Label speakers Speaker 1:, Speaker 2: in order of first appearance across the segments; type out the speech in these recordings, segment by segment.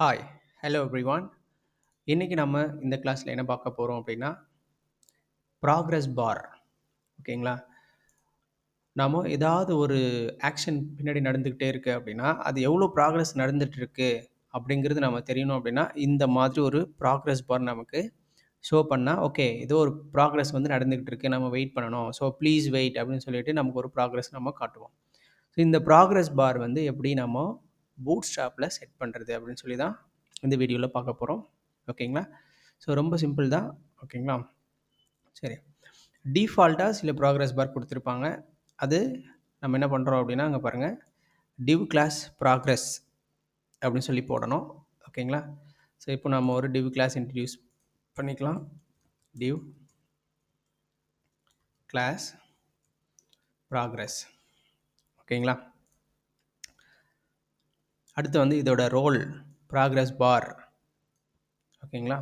Speaker 1: Hi hello everyone இன்றைக்கி நம்ம இந்த கிளாஸில் என்ன பார்க்க போகிறோம் அப்படின்னா ப்ராக்ரஸ் பார் ஓகேங்களா நாம் ஏதாவது ஒரு ஆக்ஷன் பின்னாடி நடந்துக்கிட்டே இருக்குது அப்படின்னா அது எவ்வளோ ப்ராக்ரஸ் நடந்துகிட்ருக்கு அப்படிங்கிறது நம்ம தெரியணும் அப்படின்னா இந்த மாதிரி ஒரு ப்ராக்ரஸ் பார் நமக்கு ஷோ பண்ணால் ஓகே ஏதோ ஒரு ப்ராக்ரஸ் வந்து நடந்துக்கிட்டு இருக்கு நம்ம வெயிட் பண்ணணும். ஸோ ப்ளீஸ் வெயிட் அப்படின்னு சொல்லிட்டு நமக்கு ஒரு ப்ராக்ரஸ் நம்ம காட்டுவோம். ஸோ இந்த ப்ராக்ரஸ் பார் வந்து எப்படி நம்ம பூட் ஸ்டாப்பில் செட் பண்ணுறது அப்படின்னு சொல்லி தான் இந்த வீடியோவில் பார்க்க போகிறோம் ஓகேங்களா ஸோ ரொம்ப சிம்பிள் தான். ஓகேங்களா சரி. டிஃபால்ட்டாக சில ப்ராக்ரஸ் பார் கொடுத்துருப்பாங்க. அது நம்ம என்ன பண்ணுறோம் அப்படின்னா அங்கே பாருங்கள் டிவ் கிளாஸ் ப்ராக்ரஸ் அப்படின்னு சொல்லி போடணும். ஓகேங்களா ஸோ இப்போ நம்ம ஒரு டிவ் கிளாஸ் இன்ட்ரடியூஸ் பண்ணிக்கலாம். டிவ் கிளாஸ் ப்ராக்ரஸ் ஓகேங்களா அடுத்து வந்து இதோட ரோல் ப்ராக்ரஸ் பார் ஓகேங்களா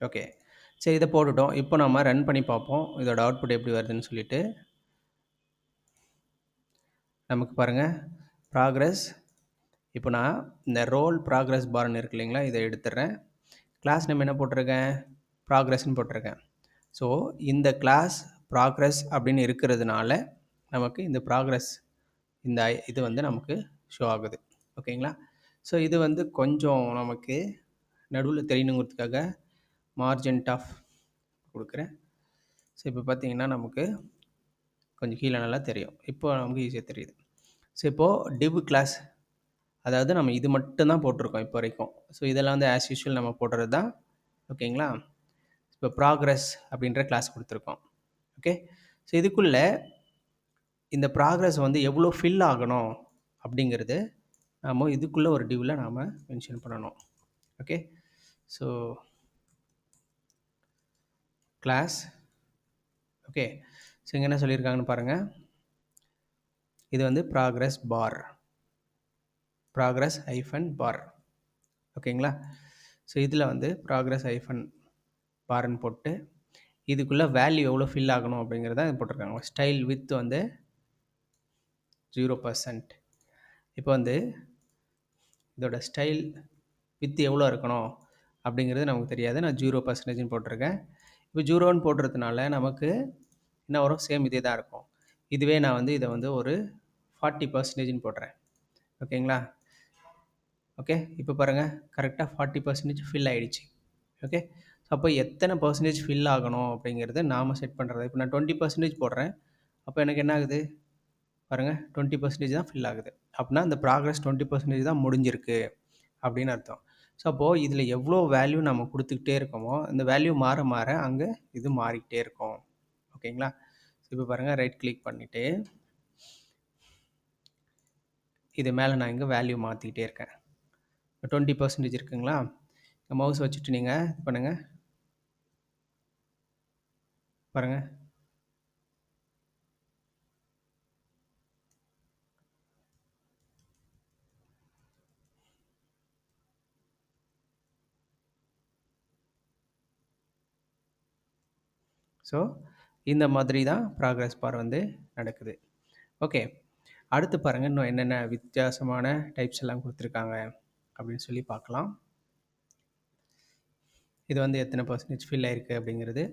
Speaker 1: ஓகே சரி இதை போட்டுட்டோம். இப்போ நம்ம ரன் பண்ணி பார்ப்போம். இதோட அவுட்புட் எப்படி வருதுன்னு சொல்லிட்டு. நமக்கு பாருங்கள் ப்ராக்ரஸ் இப்போ நான் இந்த ரோல் ப்ராக்ரஸ் பார்னு இருக்கு இல்லைங்களா? இதை எடுத்துடுறேன். கிளாஸ் நம்ம என்ன போட்டிருக்கேன்? ப்ராக்ரஸ்ன்னு போட்டிருக்கேன். ஸோ இந்த கிளாஸ் ப்ராக்ரஸ் அப்படின்னு இருக்கிறதுனால நமக்கு இந்த ப்ராக்ரஸ் இந்த இது வந்து நமக்கு ஷோ ஆகுது. ஓகேங்களா ஸோ இது வந்து கொஞ்சம் நமக்கு நடுவில் தெரியணுங்கிறதுக்காக மார்ஜின் ஆஃப் கொடுக்குறேன். ஸோ இப்போ பார்த்தீங்கன்னா நமக்கு கொஞ்சம் கீழே நல்லா தெரியும். இப்போ நமக்கு ஈஸியாக தெரியுது. ஸோ இப்போது டிவ் கிளாஸ் அதாவது நம்ம இது மட்டும் தான் போட்டிருக்கோம் இப்போ வரைக்கும். ஸோ இதெல்லாம் வந்து ஆஸ் யூஷுவல் நம்ம போடுறது தான் ஓகேங்களா இப்போ ப்ராக்ரஸ் அப்படின்ற கிளாஸ் கொடுத்துருக்கோம். ஓகே ஸோ இதுக்குள்ளே இந்த ப்ராக்ரஸ் வந்து எவ்வளோ ஃபில் ஆகணும் அப்படிங்கிறது நாம் இதுக்குள்ளே ஒரு டிவில் நாம் மென்ஷன் பண்ணணும். Okay so class okay so இங்கே என்ன சொல்லியிருக்காங்கன்னு பாருங்கள் இது வந்து ப்ராக்ரஸ் பார் ப்ராக்ரஸ் ஐஃபன் பார் ஓகேங்களா ஸோ இதில் வந்து ப்ராக்ரஸ் ஐஃபன் பார்ன்னு போட்டு இதுக்குள்ளே வேல்யூ எவ்வளோ ஃபில் ஆகணும் அப்படிங்கிறத போட்டிருக்காங்க. ஸ்டைல் வித் வந்து ஜீரோ பர்சன்ட். இப்போ வந்து இதோட ஸ்டைல் வித் எவ்வளோ இருக்கணும் அப்படிங்கிறது நமக்கு தெரியாது. நான் ஜீரோ பர்சன்டேஜ்னு போட்டிருக்கேன். இப்போ ஜீரோன்னு போடுறதுனால நமக்கு என்ன வரும்? சேம் இதே தான் இருக்கும். இதுவே நான் வந்து இதை வந்து ஒரு ஃபார்ட்டி பர்சன்டேஜ்னு போடுறேன் ஓகேங்களா? ஓகே? இப்போ பாருங்கள் கரெக்டாக ஃபார்ட்டி பர்சன்டேஜ் ஃபில் ஆகிடுச்சு ஓகே? ஸோ அப்போ எத்தனை பர்சன்டேஜ் ஃபில் ஆகணும் அப்படிங்கிறது நாம் செட் பண்ணுறது இப்போ நான் டுவெண்ட்டி பர்சன்டேஜ் போடுறேன். அப்போ எனக்கு என்ன ஆகுது? பாருங்கள் டுவெண்ட்டி பர்சன்டேஜ் தான் ஃபில் ஆகுது. அப்படின்னா அந்த ப்ராக்ரஸ் டுவெண்ட்டி பர்சன்டேஜ் தான் முடிஞ்சிருக்கு அப்படின்னு அர்த்தம். ஸோ அப்போது இதில் எவ்வளோ வேல்யூ நம்ம கொடுத்துக்கிட்டே இருக்கோமோ அந்த வேல்யூ மாற மாற அங்கே இது மாறிக்கிட்டே இருக்கும். ஓகேங்களா? இப்போ பாருங்கள் ரைட் கிளிக் பண்ணிவிட்டு இது மேலே நான் இங்கே வேல்யூ மாற்றிக்கிட்டே இருக்கேன். டுவெண்ட்டி பர்சன்டேஜ் இருக்குங்களா? மவுஸ் வச்சுட்டு நீங்கள் இது பண்ணுங்கள் பாருங்கள் ஸோ இந்த மாதிரி தான் ப்ராக்ரஸ் பார் வந்து நடக்குது. ஓகே அடுத்து பாருங்கள் இன்னும் என்னென்ன வித்தியாசமான டைப்ஸ் எல்லாம் கொடுத்துருக்காங்க அப்படின்னு சொல்லி பார்க்கலாம். இது வந்து எத்தனை பர்சன்டேஜ் ஃபில் ஆயிருக்கு அப்படிங்கிறது.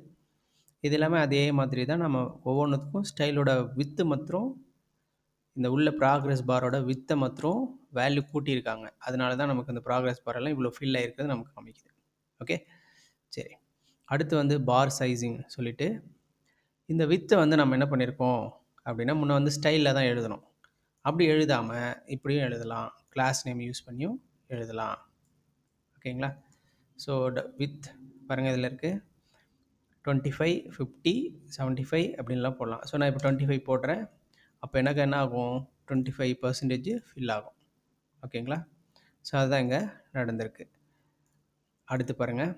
Speaker 1: இது எல்லாமே அதே மாதிரி தான் நம்ம ஒவ்வொன்றுத்துக்கும் ஸ்டைலோட வித்து மாத்திரம் இந்த உள்ள ப்ராக்ரஸ் பாரோட வித்தை மாத்திரம் வேல்யூ கூட்டியிருக்காங்க. அதனால தான் நமக்கு இந்த ப்ராக்ரஸ் பாரெல்லாம் இவ்வளோ ஃபில் ஆகிருக்கிறது நமக்கு காமிக்குது. ஓகே சரி. அடுத்து வந்து பார் சைஸிங் சொல்லிவிட்டு இந்த வித்தை வந்து நம்ம என்ன பண்ணியிருக்கோம் அப்படின்னா முன்னே வந்து ஸ்டைலில் தான் எழுதணும். அப்படி எழுதாமல் இப்படியும் எழுதலாம். கிளாஸ் நேம் யூஸ் பண்ணியும் எழுதலாம். ஓகேங்களா ஸோ வித் பாருங்கள் இதில் இருக்குது twenty five fifty seventy five அப்படின்லாம் போடலாம். ஸோ நான் இப்போ டுவெண்ட்டி ஃபைவ் போடுறேன் அப்போ எனக்கு என்ன ஆகும்? டுவெண்ட்டி ஃபைவ் பர்சன்டேஜ் ஃபில் ஆகும் ஓகேங்களா ஸோ அதுதான் இங்கே நடந்திருக்கு. அடுத்து பாருங்கள்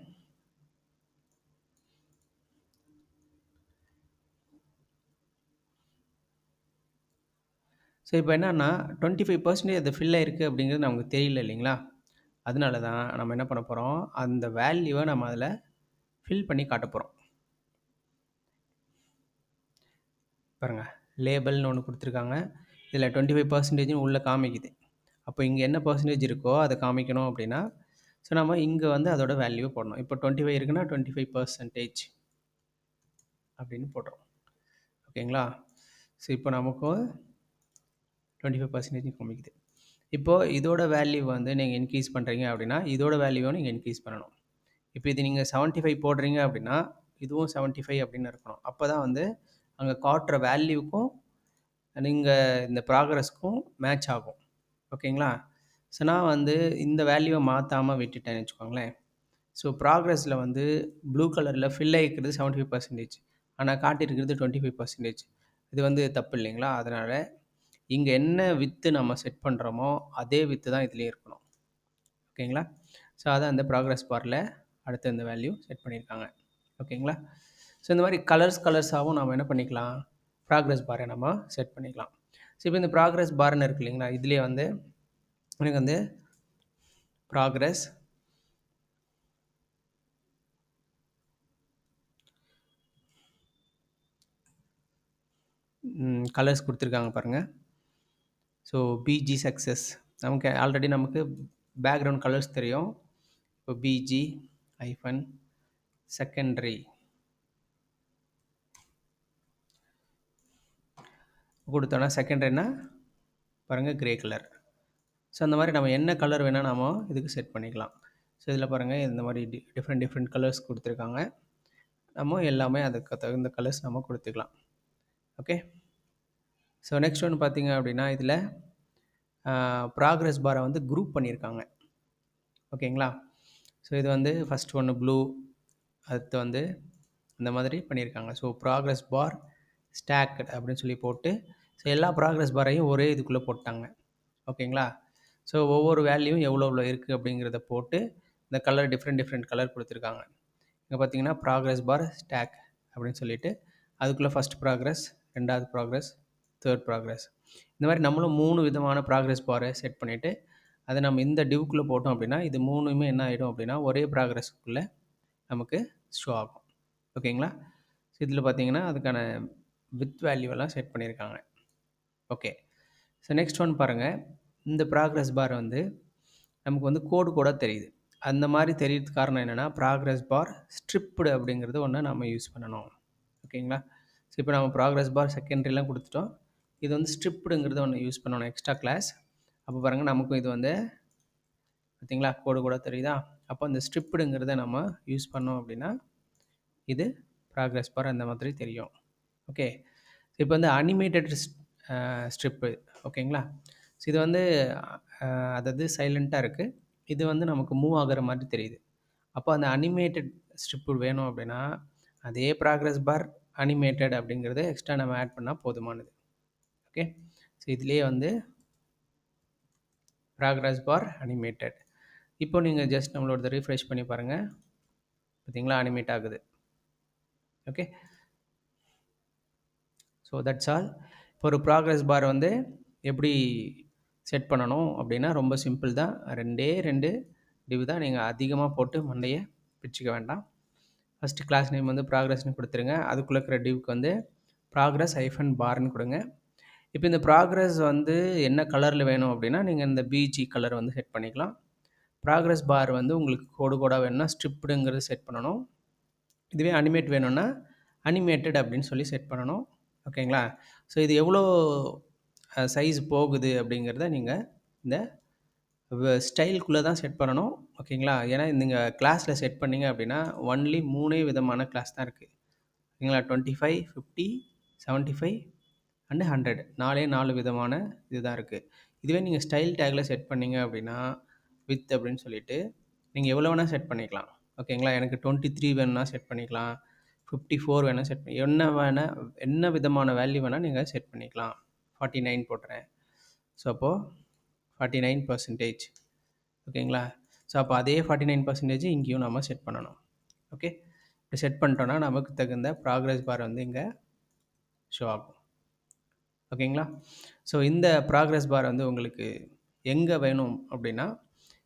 Speaker 1: ஸோ இப்போ என்னன்னா டுவெண்ட்டி ஃபைவ் பர்சன்டேஜ் அது ஃபில் ஆயிருக்கு அப்படிங்கிறது நமக்கு தெரியல இல்லைங்களா? அதனால தான் நம்ம என்ன பண்ண போகிறோம் அந்த வேல்யூவை நம்ம அதில் ஃபில் பண்ணி காட்ட போகிறோம் பாருங்கள் லேபிள்னு ஒன்று கொடுத்துருக்காங்க. இதில் டுவெண்ட்டி ஃபைவ் பர்சன்டேஜ்னு உள்ளே காமிக்குது. அப்போ இங்கே என்ன பர்சன்டேஜ் இருக்கோ அதை காமிக்கணும் அப்படின்னா ஸோ நம்ம இங்கே வந்து அதோட வேல்யூ போடணும். இப்போ டுவெண்ட்டி ஃபைவ் இருக்குன்னா டுவெண்ட்டி ஃபைவ் பர்சன்டேஜ் அப்படின்னு போடுறோம். ஓகேங்களா? ஸோ இப்போ நமக்கு டுவெண்ட்டி ஃபைவ் பர்சன்டேஜ் காமிக்குது இப்போது இதோட வேல்யூ வந்து நீங்கள் இன்க்ரீஸ் பண்ணுறீங்க அப்படின்னா இதோட வேல்யூவும் நீங்கள் இன்க்ரீஸ் பண்ணணும். இப்போ இது நீங்கள் செவன்ட்டி ஃபைவ் போடுறீங்க அப்படின்னா இதுவும் செவன்ட்டி ஃபைவ் அப்படின்னு இருக்கணும். அப்போ தான் வந்து அங்கே காட்டுற வேல்யூக்கும் நீங்கள் இந்த ப்ராக்ரஸ்க்கும் மேட்ச் ஆகும். ஓகேங்களா? ஸோ நான் வந்து இந்த வேல்யூவை மாற்றாமல் விட்டுட்டேன்னு வச்சுக்கோங்களேன். ஸோ ப்ராக்ரஸில் வந்து ப்ளூ கலரில் ஃபில் ஆகிக்கிறது செவன்ட்டி ஃபைவ் பர்சன்டேஜ் ஆனால் காட்டியிருக்கிறது டுவெண்ட்டி ஃபைவ் பர்சன்டேஜ் இது வந்து தப்பு இல்லைங்களா? அதனால் இங்கே என்ன வித்து நம்ம செட் பண்ணுறோமோ அதே வித்து தான் இதுலேயே இருக்கணும். ஓகேங்களா ஸோ அதான் அந்த ப்ராக்ரஸ் பாரில் அடுத்து இந்த வேல்யூ செட் பண்ணியிருக்காங்க. ஓகேங்களா ஸோ இந்த மாதிரி கலர்ஸ் கலர்ஸாகவும் நம்ம என்ன பண்ணிக்கலாம்? ப்ராக்ரஸ் பாரை நம்ம செட் பண்ணிக்கலாம். ஸோ இப்போ இந்த ப்ராக்ரஸ் பார்னு இருக்கு இல்லைங்களா? இதுலேயே வந்து எனக்கு வந்து ப்ராக்ரஸ் கலர்ஸ் கொடுத்துருக்காங்க பாருங்கள் ஸோ பிஜி சக்ஸஸ் நமக்கு ஆல்ரெடி நமக்கு பேக்ரவுண்ட் கலர்ஸ் தெரியும். இப்போ பிஜி ஐஃபன் செகண்டரி கொடுத்தோன்னா செகண்டரினா பாருங்கள் கிரே கலர் ஸோ அந்த மாதிரி நம்ம என்ன கலர் வேணால் நாம் இதுக்கு செட் பண்ணிக்கலாம். ஸோ இதில் பாருங்கள் இந்த மாதிரி டி டிஃப்ரெண்ட் டிஃப்ரெண்ட் கலர்ஸ் கொடுத்துருக்காங்க. நம்ம எல்லாமே அதுக்கு தகுந்த கலர்ஸ் நம்ம கொடுத்துக்கலாம். ஓகே ஸோ நெக்ஸ்ட் ஒன்று பார்த்திங்க அப்படின்னா இதில் ப்ராக்ரஸ் பாரை வந்து குரூப் பண்ணியிருக்காங்க ஓகேங்களா? ஸோ இது வந்து ஃபஸ்ட் ஒன்று ப்ளூ அடுத்து வந்து இந்த மாதிரி பண்ணியிருக்காங்க ஸோ ப்ராக்ரஸ் பார் ஸ்டாக் அப்படின்னு சொல்லி போட்டு ஸோ எல்லா ப்ராக்ரஸ் பாரையும் ஒரே இதுக்குள்ளே போட்டாங்க. ஓகேங்களா? ஸோ ஒவ்வொரு வேல்யூவும் எவ்வளோ எவ்வளோ இருக்குது அப்படிங்கிறத போட்டு இந்த கலர் டிஃப்ரெண்ட் டிஃப்ரெண்ட் கலர் கொடுத்துருக்காங்க. இங்கே பார்த்தீங்கன்னா ப்ராக்ரஸ் பார் ஸ்டாக் அப்படின்னு சொல்லிட்டு அதுக்குள்ளே ஃபஸ்ட் ப்ராக்ரஸ் ரெண்டாவது ப்ராக்ரஸ் தேர்ட் ப்ராக்ரஸ் இந்த மாதிரி நம்மளும் மூணு விதமான ப்ராக்ரஸ் பாரை செட் பண்ணிவிட்டு அதை நம்ம இந்த டிவ்க்குள்ளே போட்டோம் அப்படின்னா இது மூணுமே என்ன ஆகிடும் அப்படின்னா ஒரே ப்ராக்ரஸ்க்குள்ளே நமக்கு ஷோ ஆகும். ஓகேங்களா? ஸோ இதில் பார்த்தீங்கன்னா அதுக்கான வித் வேல்யூவெல்லாம் செட் பண்ணியிருக்காங்க. ஓகே. ஸோ நெக்ஸ்ட் ஒன் பாருங்கள் இந்த ப்ராக்ரஸ் பார் வந்து நமக்கு வந்து கோடு கூட தெரியுது. அந்த மாதிரி தெரியறதுக்கு காரணம் என்னென்னா ப்ராக்ரஸ் பார் ஸ்ட்ரிப்டு அப்படிங்கிறது ஒன்று நம்ம யூஸ் பண்ணணும். ஓகேங்களா? ஸோ இப்போ நம்ம ப்ராக்ரஸ் பார் செகண்டரிலாம் கொடுத்துட்டோம். இது வந்து ஸ்ட்ரிப்டுங்கிறத ஒன்று யூஸ் பண்ணணும் எக்ஸ்ட்ரா கிளாஸ் அப்போ பாருங்கள் நமக்கும் இது வந்து பார்த்தீங்களா கோடு கூட தெரியுதா? அப்போ அந்த ஸ்ட்ரிப்டுங்கிறத நம்ம யூஸ் பண்ணோம் அப்படின்னா இது ப்ராக்ரஸ் பார் அந்த மாதிரி தெரியும். ஓகே இப்போ வந்து அனிமேட்டட் ஸ்ட்ரிப்பு ஓகேங்களா ஸோ இது வந்து அதாவது சைலண்ட்டாக இருக்குது இது வந்து நமக்கு மூவ் ஆகிற மாதிரி தெரியுது. அப்போ அந்த அனிமேட்டட் ஸ்ட்ரிப்பு வேணும் அப்படின்னா அதே ப்ராக்ரஸ் பார் அனிமேட்டட் அப்படிங்கிறத எக்ஸ்ட்ரா நம்ம ஆட் பண்ணால் போதுமானது. ஓகே. ஸோ இதுலேயே வந்து ப்ராக்ரஸ் பார் அனிமேட்டட் இப்போ நீங்கள் ஜஸ்ட் நம்மளோட ரீஃப்ரெஷ் பண்ணி பாருங்கள் பார்த்தீங்களா அனிமேட் ஆகுது. ஓகே ஸோ தட்ஸ் ஆல் இப்போ ஒரு ப்ராக்ரஸ் பார் வந்து எப்படி செட் பண்ணணும் அப்படின்னா ரொம்ப சிம்பிள் தான். ரெண்டே ரெண்டு டிவ் தான் நீங்கள் அதிகமாக போட்டு மண்டையை பிரிச்சுக்க வேண்டாம். ஃபஸ்ட்டு கிளாஸ் நேம் வந்து ப்ராக்ரஸ்னு கொடுத்துருங்க. அதுக்குள்ளே இருக்கிற டிவுக்கு வந்து ப்ராக்ரஸ் ஐஃபன் பார்னு கொடுங்க. இப்போ இந்த ப்ராக்ரஸ் வந்து என்ன கலரில் வேணும் அப்படின்னா நீங்கள் இந்த பிஜி கலர் வந்து செட் பண்ணிக்கலாம். ப்ராக்ரஸ் பார் வந்து உங்களுக்கு கோடு கோடாக வேணும்னா ஸ்ட்ரிப்டுங்கிறது செட் பண்ணணும். இதுவே அனிமேட் வேணும்னா அனிமேட்டட் அப்படின்னு சொல்லி செட் பண்ணணும். ஓகேங்களா? ஸோ இது எவ்வளோ சைஸ் போகுது அப்படிங்கிறத நீங்கள் இந்த ஸ்டைல்குள்ளே தான் செட் பண்ணணும். ஓகேங்களா? ஏன்னா நீங்கள் கிளாஸில் செட் பண்ணிங்க அப்படின்னா ஒன்லி மூணே விதமான கிளாஸ் தான் இருக்குது ஓகேங்களா? Twenty five fifty seventy five and hundred நாலே நாலு விதமான இதுதான் இருக்குது இதுவே நீங்கள் ஸ்டைல் டேக்கில் செட் பண்ணிங்க அப்படின்னா வித் அப்படின்னு சொல்லிட்டு நீங்கள் எவ்வளோ வேணால் செட் பண்ணிக்கலாம். ஓகேங்களா எனக்கு டுவெண்ட்டி த்ரீ வேணும்னா செட் பண்ணிக்கலாம். ஃபிஃப்டி ஃபோர் வேணால் செட் பண்ணி என்ன வேணால் என்ன விதமான வேல்யூ வேணால் நீங்கள் செட் பண்ணிக்கலாம். ஃபார்ட்டி நைன் போட்டுறேன். ஸோ அப்போது ஃபார்ட்டி நைன் பர்சன்டேஜ் ஓகேங்களா ஸோ அப்போ அதே ஃபார்ட்டி நைன் பர்சன்டேஜ் இங்கேயும் நம்ம செட் பண்ணணும். ஓகே இப்போ செட் பண்ணிட்டோன்னா நமக்கு தகுந்த ப்ராக்ரஸ் பார் வந்து இங்கே ஷோ ஆகும். ஓகேங்களா? ஸோ இந்த ப்ராக்ரஸ் பார் வந்து உங்களுக்கு எங்கே வேணும் அப்படின்னா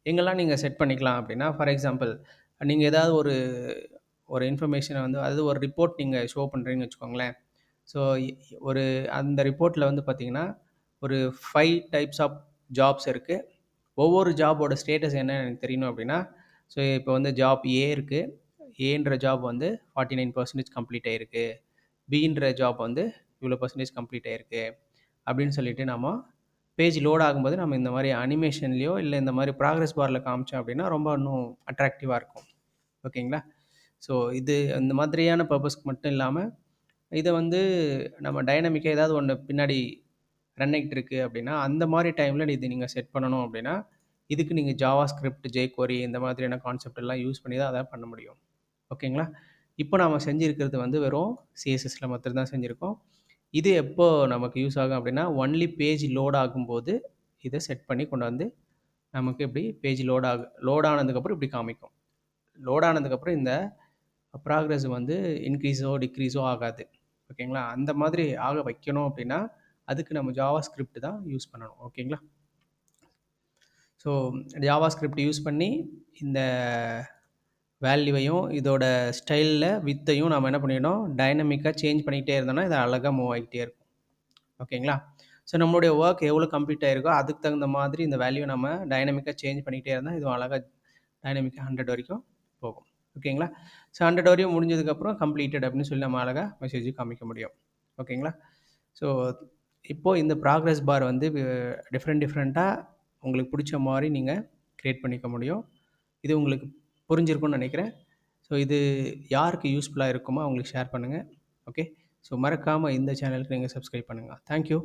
Speaker 1: எங்கெல்லாம் நீங்கள் செட் பண்ணிக்கலாம் அப்படின்னா ஃபார் எக்ஸாம்பிள் நீங்கள் ஏதாவது ஒரு ஒரு இன்ஃபர்மேஷனை வந்து அதாவது ஒரு ரிப்போர்ட் நீங்கள் ஷோ பண்ணுறீங்கன்னு வச்சுக்கோங்களேன். ஸோ ஒரு அந்த ரிப்போர்ட்டில் வந்து பார்த்திங்கன்னா ஒரு ஃபைவ் டைப்ஸ் ஆஃப் ஜாப்ஸ் இருக்குது ஒவ்வொரு ஜாபோட ஸ்டேட்டஸ் என்ன எனக்கு தெரியணும் அப்படின்னா ஸோ இப்போ வந்து ஜாப் ஏ இருக்குது ஏன்ற ஜாப் வந்து ஃபார்ட்டி நைன் பர்சன்டேஜ் கம்ப்ளீட் ஆகிருக்கு பின்ற ஜாப் வந்து இவ்வளோ பர்சன்டேஜ் கம்ப்ளீட் ஆகிருக்கு அப்படின்னு சொல்லிட்டு நம்ம பேஜ் லோட் ஆகும்போது நம்ம இந்த மாதிரி அனிமேஷன்லேயோ இல்லை இந்த மாதிரி ப்ராக்ரஸ் பாரில் காமிச்சோம் அப்படின்னா ரொம்ப இன்னும் அட்ராக்டிவாக இருக்கும். ஓகேங்களா? ஸோ இது இந்த மாதிரியான பர்பஸ்க்கு மட்டும் இல்லாமல் இதை வந்து நம்ம டைனமிக்காக ஏதாவது ஒன்று பின்னாடி ரன் ஆகிட்டு அப்படின்னா அந்த மாதிரி டைமில் இது நீங்கள் செட் பண்ணணும் அப்படின்னா இதுக்கு நீங்கள் ஜாவா ஸ்கிரிப்ட் கோரி இந்த மாதிரியான கான்செப்ட் எல்லாம் யூஸ் பண்ணி தான் அதை பண்ண முடியும். ஓகேங்களா? இப்போ நாம் செஞ்சுருக்கிறது வந்து வெறும் சிஎஸ்எஸில் மட்டும்தான் செஞ்சுருக்கோம். இது எப்போ நமக்கு யூஸ் ஆகும் அப்படின்னா ஒன்லி பேஜ் லோட் ஆகும்போது இதை செட் பண்ணி கொண்டு வந்து நமக்கு இப்படி பேஜ் லோட் ஆகு லோட் ஆனதுக்கப்புறம் இப்படி காமிக்கும். லோட் ஆனதுக்கப்புறம் இந்த ப்ராக்ரஸ் வந்து இன்க்ரீஸோ டிக்ரீஸோ ஆகாது. ஓகேங்களா அந்த மாதிரி ஆக வைக்கணும் அப்படின்னா அதுக்கு நம்ம ஜாவா ஸ்கிரிப்ட் தான் யூஸ் பண்ணணும். ஓகேங்களா ஸோ ஜாவா ஸ்கிரிப்ட் யூஸ் பண்ணி இந்த வேல்யூவையும் இதோட ஸ்டைலில் வித்தையும் நம்ம என்ன பண்ணிடணும்? டைனமிக்காக சேஞ்ச் பண்ணிக்கிட்டே இருந்தோம்னா இது அழகாக மூவ் ஆகிட்டே இருக்கும். ஓகேங்களா? ஸோ நம்மளுடைய ஒர்க் எவ்வளோ கம்ப்ளீட் ஆகிருக்கோ அதுக்கு தகுந்த மாதிரி இந்த வேல்யூ நம்ம டைனமிக்காக சேஞ்ச் பண்ணிக்கிட்டே இருந்தால் இதுவும் அழகாக டைனமிக்காக ஹண்ட்ரட் வரைக்கும் போகும். ஓகேங்களா? ஸோ ஹண்ட்ரட் வரையும் முடிஞ்சதுக்கப்புறம் கம்ப்ளீட்டட் அப்படின்னு சொல்லி நம்ம அழகாக மெசேஜ் காமிக்க முடியும். ஓகேங்களா? ஸோ இப்போது இந்த ப்ராக்ரஸ் பார் வந்து டிஃப்ரெண்ட் டிஃப்ரெண்ட்டாக உங்களுக்கு பிடிச்ச மாதிரி நீங்கள் க்ரியேட் பண்ணிக்க முடியும். இது உங்களுக்கு புரிஞ்சிருக்கும்னு நினைக்கிறேன். ஸோ இது யாருக்கு யூஸ்ஃபுல்லாக இருக்குமோ அவங்களுக்கு ஷேர் பண்ணுங்கள் ஓகே ஸோ மறக்காமல் இந்த சேனலுக்கு நீங்கள் சப்ஸ்கிரைப் பண்ணுங்கள் தேங்க்யூ